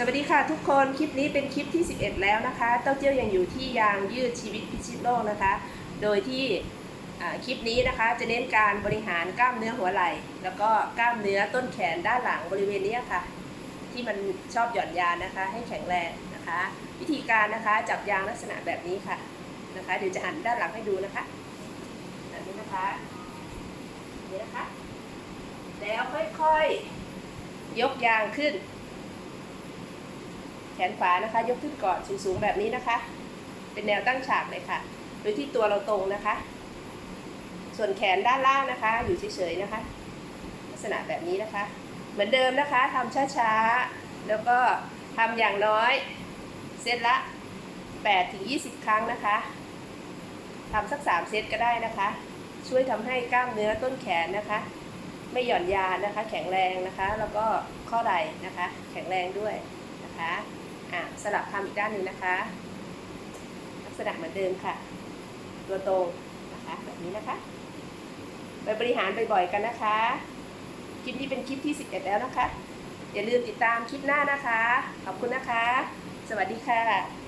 สวัสดีค่ะทุกคน คลิปนี้เป็นคลิปที่ 11 แล้วนะคะ เต้าเจี้ยวยังอยู่ที่ยางยืดชีวิตพิชิตโลกนะคะ โดยที่คลิปนี้นะคะจะเน้นการบริหารกล้ามเนื้อหัวไหล่ แล้วก็กล้ามเนื้อต้นแขนด้านหลังบริเวณนี้ค่ะ ที่มันชอบหย่อนยานนะคะ ให้แข็งแรงนะคะ วิธีการนะคะจับยางลักษณะแบบนี้ค่ะนะคะ เดี๋ยวจะหันด้านหลังให้ดูนะคะแบบนี้นะคะนี่นะคะ แล้วค่อยๆยกยางขึ้น ขนขวานะคะ ยกขึ้นก่อนสูงๆแบบนี้นะคะ เป็นแนวตั้งฉากเลยค่ะ โดยที่ตัวเราตรงนะคะ ส่วนแขนด้านล่างนะคะ อยู่เฉยๆนะคะ ลักษณะแบบนี้นะคะ เหมือนเดิมนะคะทำช้าๆ แล้วก็ทำอย่างน้อยเซตละ8ถึง20 ครั้งนะคะทำสัก 3 เซตก็ได้นะคะ ช่วยทำให้กล้ามเนื้อต้นแขนนะคะ ไม่หย่อนยานนะคะ แข็งแรงนะคะ แล้วก็ข้อไหล่นะคะ แข็งแรงด้วยนะคะ อ่าสลับทำอีกด้านหนึ่งนะคะ ลักษณะเหมือนเดิมค่ะ ตัวตรงนะคะแบบนี้นะคะ ไปบริหารบ่อยๆกันนะคะ คลิปนี้เป็นคลิปที่ 11 แล้วนะคะ อย่าลืมติดตามคลิปหน้านะคะ ขอบคุณนะคะ สวัสดีค่ะ